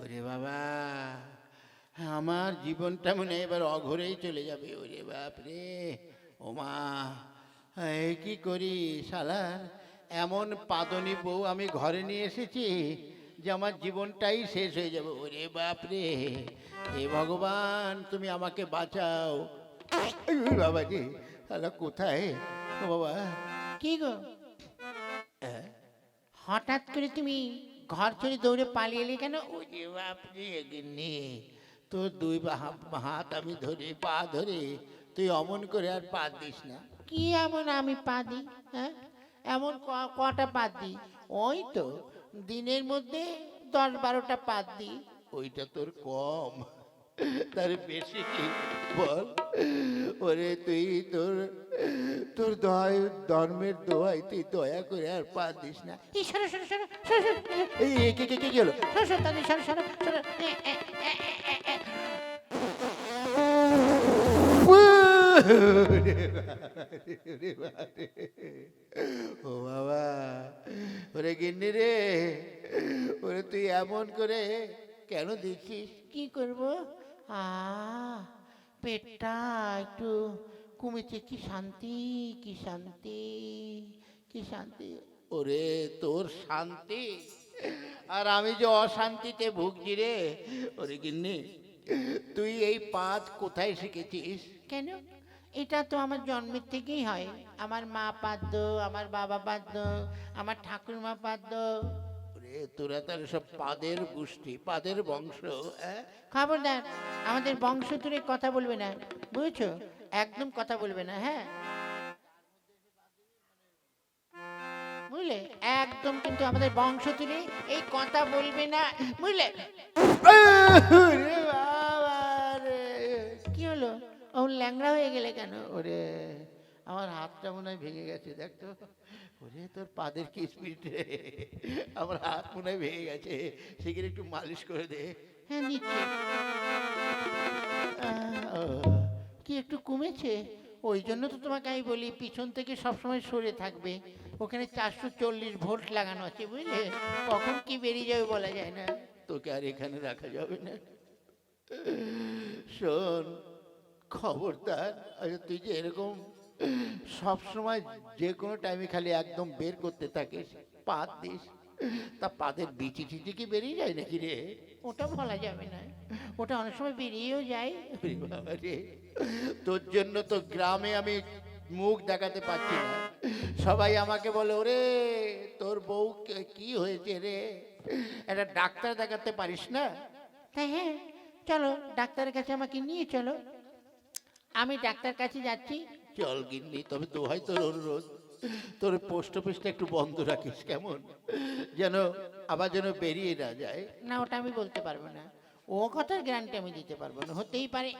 ওরে বাবা, আমার জীবনটা মনে এবার অঘরেই চলে যাবে। ওরে বাপ রে। ওমা এই কি করি শালার? এমন পাদনি বউ আমি ঘরে নিয়ে এসেছি যে আমার জীবনটাই শেষ হয়ে যাবে। ওরে বাপ রে। হে ভগবান, তুমি আমাকে বাঁচাও। বাবাজি তাহলে কোথায়? ও বাবা। কি গো? হঠাৎ করে তুমি ঘর ছেড়ে দৌড়ে পালিয়ে এলে কেন? ওরে বাপরে গিন্নি তোর দুই বা- হাত আমি ধরে পা ধরে তুই অমন করে আর পা দিস না। কি এমন আমি পা দিই হ্যাঁ? এমন কটা পা দিই? ওই তো দিনের মধ্যে দশ বারোটা পা দিই। ওইটা তোর কম। তার বেশি কি বল। ওরে তুই তোর তোর দয়, ধর্মের দোয়াই তুই দয়া করে আর পা দিস না। এই সরো সরো সরো এই কি কি কি কি সরো সরো তাড়াতাড়ি সরো সরো। ও বাবা, ওরে গিন্নি রে, ওরে তুই এমন করে কেন দিচ্ছিস? কি করব? আ পেটটা একটু কমেছে কি শান্তি কি শান্তি কি শান্তি। ওরে তোর শান্তি? আর আমি যে অশান্তিতে ভুগছি রে ওরে গিন্নি তুই এই পাঁচ কোথায় শিখেছিস? কেন? এটা তো আমার জন্মের থেকেই হয়। আমার মা পাদ্য আমার বাবা পাদ্য আমার ঠাকুরমা পাদ্য। তোরা তার সব পাদের গোষ্ঠী পাদের বংশ হ্যাঁ? খবরদার আমাদের বংশ তুলে কথা বলবে না বুঝেছ? একদম কথা বলবে না হ্যাঁ? বুঝলে? একদম কিন্তু আমাদের বংশ তুলে এই কথা বলবে না বুঝলে? কি হলো? ও ল্যাংড়া হয়ে গেলে কেন? ওরে আমার হাতটা মনে হয় ভেঙে গেছে দেখ তো ওরে, তোর পাদের কি স্পিড রে? আমার হাত মনে ভেঙে গেছে। সেখানে একটু মালিশ করে দে। হ্যাঁ নিচ্ছে। কি একটু কমেছে? ওই জন্য তো তোমাকে আমি বলি, পিছন থেকে সবসময় সরে থাকবে। ওখানে চারশো চল্লিশ ভোল্ট লাগানো আছে, বুঝলে? কখন কি বেরিয়ে যাবে বলা যায় না। তোকে আর এখানে রাখা যাবে না। শোন, খবরদার আচ্ছা তুই যে এরকম সব সময় যে কোনো টাইমে খালি একদম বের করতে থাকে পাত দিস। তা পাদের বিচি টিচি কি বেরিয়ে যায় নাকি রে? ওটা বলা যাবে না। ওটা অনেক সময় বেরিয়েও যায়। তোর জন্য তো গ্রামে আমি মুখ দেখাতে পারছি না। সবাই আমাকে বলে ওরে তোর বউ কে- হয়েছে রে? একটা ডাক্তার দেখাতে পারিস না? হ্যাঁ হ্যাঁ চলো ডাক্তারের কাছে আমাকে নিয়ে চলো। আমি ডাক্তার কাছে যাচ্ছি। চল গিন্নি তবে দোহাই তোর অনুরোধ। তোর পোস্ট অফিসটা একটু বন্ধ রাখিস কেমন? যেন আবার যেন বেরিয়ে না যায়। না ওটা আমি বলতে পারব না। ও কথার গ্যারান্টি আমি দিতে পারব না হতেই পারে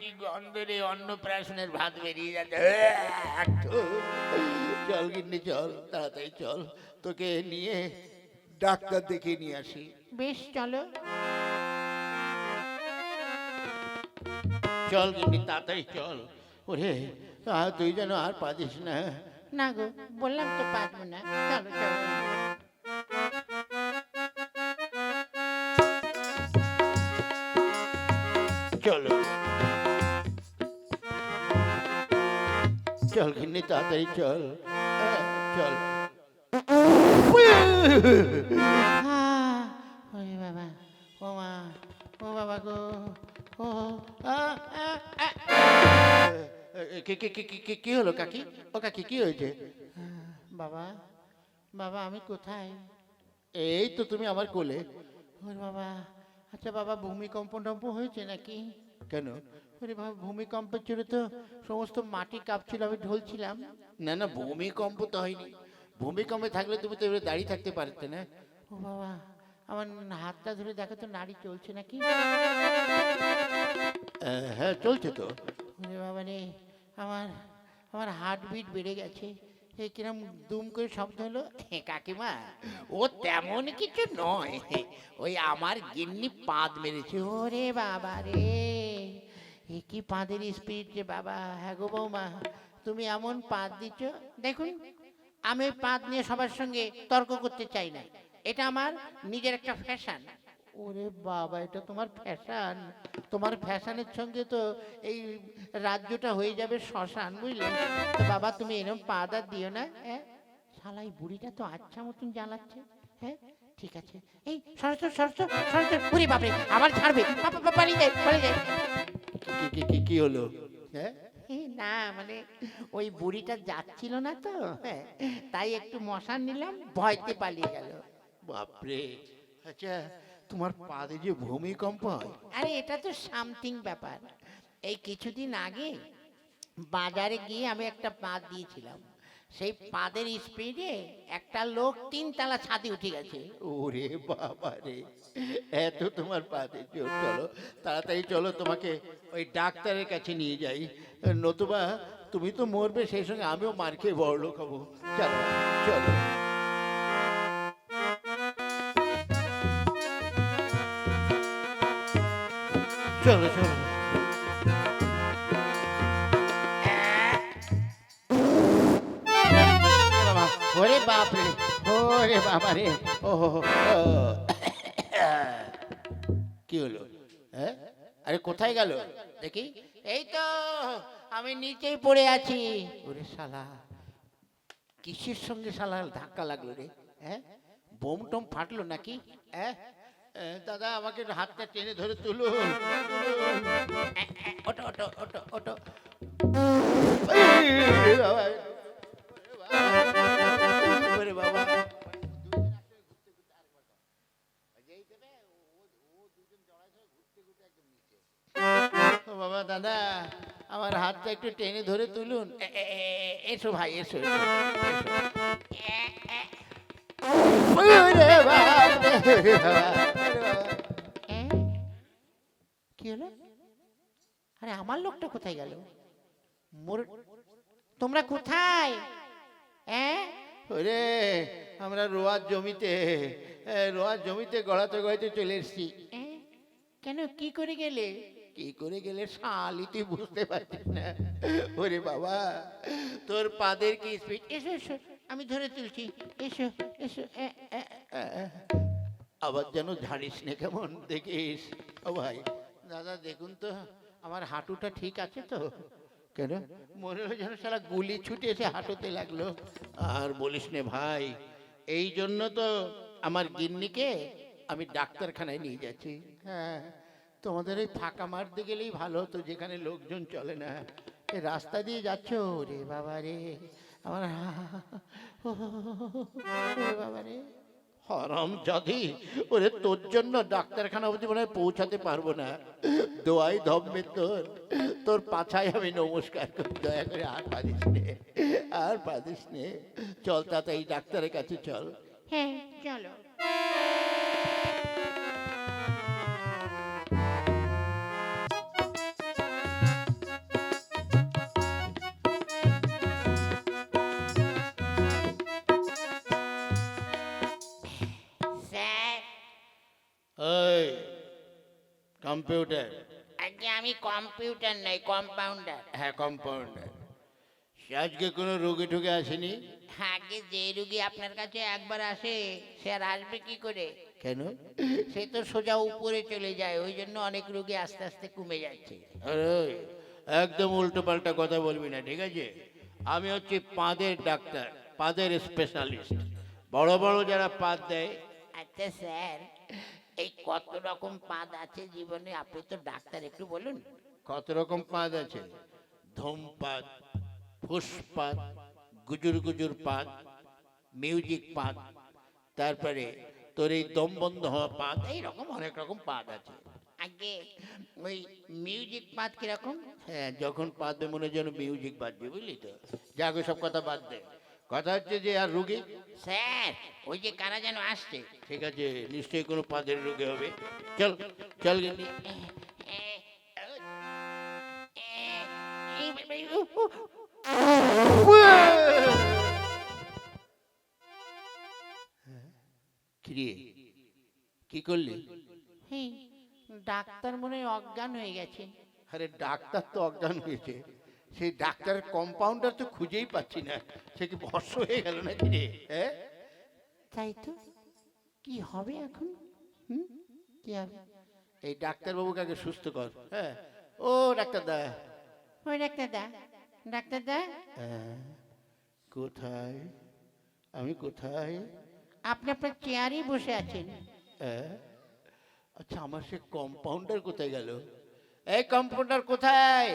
কি গন্ধ রে অন্নপ্রাশনের ভাত বেরিয়ে যাচ্ছে। চল গিন্নি চল তাড়াতাড়ি চল তোকে নিয়ে ডাক্তার দেখে নিয়ে আসি। বেশ চলো। চল গিন্নি তাড়াতাড়ি চল। ওরে আর তুই যেন আর পারিস না। না গো বললাম তো পারব না। চলো চলো। চলো। চল গিন্নি তাড়াতাড়ি চল। হ্যাঁ, চল। কি কি কি কি- কি কি হলো কাকি? ও কাকি কি হয়েছে? বাবা বাবা আমি কোথায়? এই তো তুমি আমার কোলে। ওরে বাবা আচ্ছা বাবা ভূমিকম্প টম্প হয়েছে নাকি? কেন? ওরে বাবা ভূমিকম্পের জন্য তো সমস্ত মাটি কাঁপছিল আমি ঢলছিলাম। না না ভূমিকম্প তো হয়নি। ভূমিকম্পে থাকলে তুমি তো এবারে দাঁড়িয়ে থাকতে পারতে না। ও বাবা আমার হাতটা ধরে দেখো তো নাড়ি চলছে নাকি? হ্যাঁ চলছে তো। বাবা রে আমার আমার হার্টবিট বেড়ে গেছে। এ কিরম দুম করে শব্দ হলো কাকিমা, ও তেমন কিছু নয়। ওই আমার গিন্নি পাদ মেরেছে। ওরে বাবা রে, এ কি পাঁদের স্পিরিট যে বাবা? হ্যাঁ গো বৌমা, তুমি এমন পাত দিচ্ছ। দেখুন, আমি পাত নিয়ে সবার সঙ্গে তর্ক করতে চাই না। এটা আমার নিজের একটা ফ্যাশন ওরে বাবা এটা তোমার ফ্যাশন। তোমার ফ্যাশনের সঙ্গে তো এই রাজ্যটা হয়ে যাবে শ্মশান বুঝলে? তো বাবা তুমি এরকম পাত আর দিও না হ্যাঁ? শালা এই বুড়িটা তো আচ্ছা মতন জ্বালাচ্ছে হ্যাঁ? ঠিক আছে। এই সরস্ব সরস্ব সরস্ব বুড়ি বাপরে আবার ছাড়বে। পা- পা- পা- পালিয়ে যায় পালিয়ে যায়। কি- কি কি হলো? হ্যাঁ? না মানে ওই বুড়িটা যাচ্ছিল না তো হ্যাঁ, তাই একটু মশান নিলাম ভয়তে পালিয়ে গেল। বাপরে। আচ্ছা তোমার পাদে যে ভূমিকম্প হয়। আরে এটা তো সামথিং ব্যাপার। এই কিছুদিন আগে বাজারে গিয়ে আমি একটা পাদ দিয়েছিলাম। সেই পাদের স্পিডে একটা লোক তিনতলা ছাদে উঠে গেছে। ওরে বাবা রে এত তোমার পাতে জোর চলো তাড়াতাড়ি চলো তোমাকে ওই ডাক্তারের কাছে নিয়ে যাই। নতুবা তুমি তো মরবে সেই সঙ্গে আমিও মার খেয়ে বড় লোক হব। চলো চলো। চলো চলো। ওরে বাপ রে ওরে বাবা রে ও হো, হো, ও। কি হলো? হ্যাঁ? আরে কোথায় গেল? দেখি। এই তো আমি নিচেই পড়ে আছি। ওরে শালা কিসের সঙ্গে শালা ধাক্কা লাগল রে? হ্যাঁ? বোম টম ফাটলো নাকি? হ্যাঁ? দাদা আমাকে হাতটা টেনে ধরে তুলুন। ওটো ওটো ওটো ওটো বাবা। দাদা আমার হাতটা একটু টেনে ধরে তুলুন এসো ভাই এসো এসো, কি হলো আরে আমার লোকটা কোথায় গেল? মোর তোমরা কোথায়? হ্যাঁ ওরে আমরা রোয়ার জমিতে রোয়ার জমিতে গড়াতে গড়াতে চলে এসছি। কেন কি করে গেলে? কি করে গেলে শালি তুই বুঝতে পারছিস না। ওরে বাবা তোর পাদের কি স্পিড এসো এসো আমি ধরে তুলছি। এসো এসো আবার যেন ঝাড়িস না কেমন দেখিস। ও ভাই দাদা দেখুন তো আমার হাঁটুটা ঠিক আছে তো কেন মনে হয় যেন সারা গুলি ছুটে এসে হাঁটুতে লাগল আর বলিস নে ভাই এই জন্য তো আমার গিন্নিকে আমি ডাক্তারখানায় নিয়ে যাচ্ছি হ্যাঁ তোমাদের ওই ফাঁকা মারতে গেলেই ভালো হতো যেখানে লোকজন চলে না রাস্তা দিয়ে যাচ্ছ রে বাবা রে আমার বাবা রে হরম যদি ওরে, তোর জন্য ডাক্তারখানা অবধি মনে হয় পৌঁছাতে পারব না। দোয়াই ধমবে তোর তোর পাছায় আমি নমস্কার করি, দয়া করে আর পারিস নে, আর পারিস নে। চল তাতে এই ডাক্তারের কাছে চল। হ্যাঁ চলো। কম্পিউটার আজকে আমি কম্পিউটার নই কম্পাউন্ডার হ্যাঁ কম্পাউন্ডার সে আজকে কোনো রোগী ঠুকে আসেনি? আগে যে রুগী আপনার কাছে একবার আসে সে আর আসবে কি করে? কেন? সে তো সোজা উপরে চলে যায় ওই জন্য অনেক রুগী আস্তে আস্তে কমে যাচ্ছে। একদম উল্টো পাল্টা কথা বলবি না ঠিক আছে? আমি হচ্ছি পাদের ডাক্তার পাদের স্পেশালিস্ট বড় বড় যারা পাদ দেয় আচ্ছা স্যার। এই কত রকম পাদ আছে জীবনে? আপনি তো ডাক্তার একটু বলুন। কত রকম পাদ আছে? ধূমপাত ফুসপাত গুজুর গুজুর পাত মিউজিক পাত তারপরে তোর এই দম বন্ধ হওয়া পাত এইরকম অনেক রকম পাদ আছে। আগে ওই মিউজিক পাদ কীরকম? হ্যাঁ যখন পাদবে মনে যেন মিউজিক বাজবে বুঝলি তো? যাকে সব কথা বাদ দে। কথা হচ্ছে যে আর রুগী? স্যার ওই যে কারা যেন আসছে। ঠিক আছে নিশ্চয়ই কোনো পাদের রোগে হবে। চল চল গেলি কি করলি? ডাক্তার মনে হয় অজ্ঞান হয়ে গেছে। আরে ডাক্তার তো অজ্ঞান হয়েছে। সেই ডাক্তারের কম্পাউন্ডার তো খুঁজেই পাচ্ছি না। সে কি ভস্য হয়ে গেল নাকি রে? হ্যাঁ তাই তো। কি হবে এখন? হুম? কি হবে এই ডাক্তারবাবুকে আগে সুস্থ কর হ্যাঁ? ও ডাক্তার দা ওই ডাক্তার দা ডাক্তার দা হ্যাঁ, কোথায়? আমি কোথায়? আপনি আপনার চেয়ারেই বসে আছেন। হ্যাঁ? আচ্ছা আমার সে কম্পাউন্ডার কোথায় গেল? এই কম্পাউন্ডার কোথায়?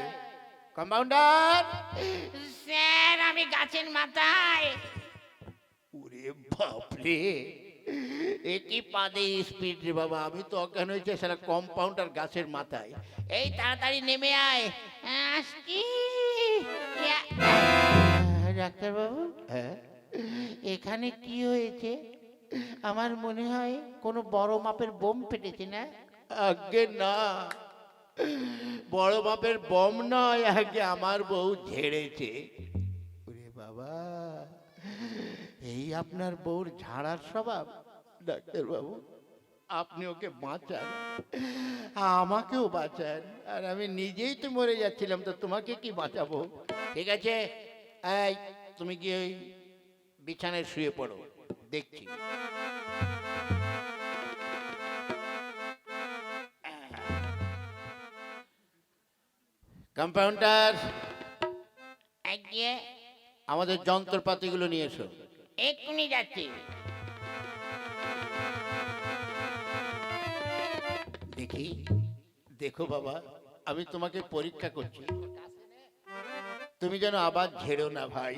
কম্পাউন্ডার। স্যার আমি গাছের মাথায়। ওরে বাপরে এ কি পাদে স্পিড রে বাবা? আমি তো অজ্ঞান হয়েছে সেটা কম্পাউন্ডার গাছের মাথায়। এই তাড়াতাড়ি নেমে আয়। আসছি ইয়া- ডাক্তারবাবু। হ্যাঁ? এখানে কি হয়েছে? আমার মনে হয় কোনো বড় মাপের বোম ফেটেছে না? আগে না। বড় বাপের বম নয়, আগে আমার বউ ঝেড়েছে। ওরে বাবা, এই আপনার বউর ঝাড়ার স্বভাব? ডাক্তার বাবু, আপনি ওকে বাঁচান। আমাকেও বাঁচান। আর আমি নিজেই তো মরে যাচ্ছিলাম, তো তোমাকে কি বাঁচাবো? ঠিক আছে? এই, তুমি কি ওই বিছানায় শুয়ে পড়ো। দেখছি। কম্পাউন্ডার আজকে আমাদের যন্ত্রপাতিগুলো নিয়ে এসো। এক্ষুনি যাচ্ছি। দেখি দেখো বাবা আমি তোমাকে পরীক্ষা করছি। তুমি যেন আবার ঝেড়ো না ভাই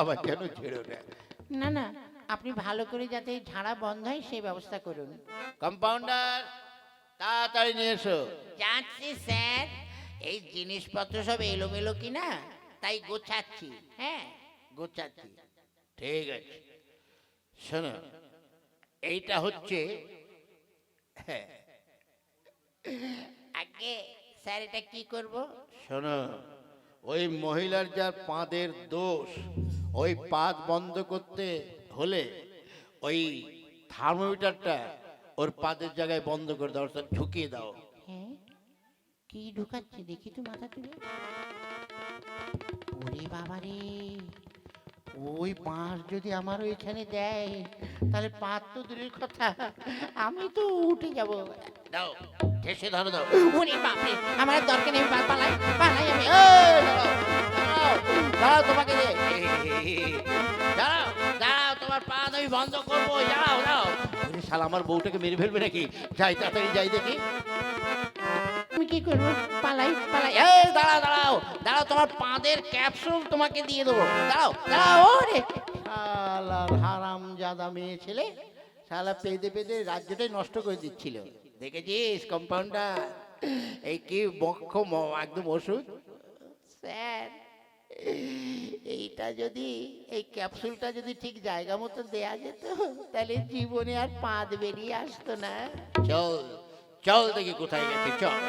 আবার যেন ঝেড়ো না। না না আপনি ভালো করে যাতে ঝাড়া বন্ধ হয় সেই ব্যবস্থা করুন। কম্পাউন্ডার তাড়াতাড়ি নিয়ে এসো। যাচ্ছি স্যার। এই জিনিসপত্র সব এলোমেলো কিনা? তাই গোছাচ্ছি। হ্যাঁ। গোছাচ্ছি। ঠিক আছে। শোনো এইটা হচ্ছে হ্যাঁ। আগে স্যার এটা কি করব? শোনো ওই মহিলার যার পাদের দোষ ওই পাদ বন্ধ করতে হলে ওই থার্মোমিটারটা ওর পাদের জায়গায় বন্ধ করে দাও অর্থাৎ ঢুকিয়ে দাও। হ্যাঁ। কি ঢুকাচ্ছে? দেখি তো মাথা তুলে। ওরে বাবা রে ওই বাঁশ যদি আমার ওইখানে দেয় তাহলে পাঁচ তো দূরের কথা। আমি তো উঠে যাব। দাও ঠেসে ধরো দাও। ওরে বাপরে আমার দরকার নেই পালাই পালাই আমি। দাঁড়াও, তোমাকে দে দাঁড়াও দাঁড়াও তোমার পা আমি বন্ধ করব। দাঁড়াও দাঁড়াও শালা আমার বউটাকে মেরে ফেলবে নাকি? যাই তাড়াতাড়ি যাই দেখি। কি করব? পালাই পালাই। এই দাঁড়াও দাঁড়াও। দাঁড়াও তোমার পাদের ক্যাপসুল তোমাকে দিয়ে দেবো। দাঁড়াও দাও রে শালার হারাম জাদা মেয়ে ছেলে। শালা পেঁদে পেদে রাজ্যটাই নষ্ট করে দিচ্ছিল। দেখেছিস কম্পাউন্ডার এই কি বক্ষ একদম ওষুধ? স্যার। এইটা যদি এই ক্যাপসুলটা যদি ঠিক জায়গা মতো দেয়া যেত তাহলে জীবনে আর পাদ বেরিয়ে আসতো না। চল। চল দেখি কোথায় গেছে চল।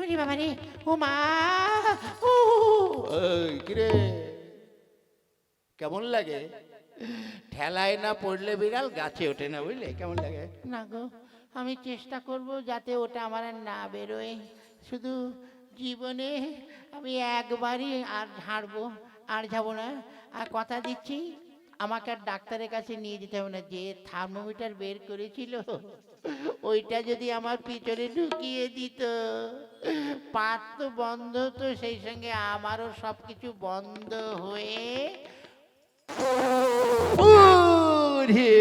ওরে বাবা রে ও মা ও। ওই কিরে? কেমন লাগে? ঠেলায় না পড়লে বিড়াল গাছে ওঠে না বুঝলে? কেমন লাগে? না গো আমি চেষ্টা করব যাতে ওটা আমার আর না বেরোয়। শুধু জীবনে আমি একবারই আর ঝাড়বো আর যাব না। আর কথা দিচ্ছি আমাকে আর ডাক্তারের কাছে নিয়ে যেতে হবে না যে থার্মোমিটার বের করেছিল, ওইটা যদি আমার পিছনে ঢুকিয়ে দিত পাত তো বন্ধ, তো সেই সঙ্গে আমারও সব কিছু বন্ধ হয়ে রে।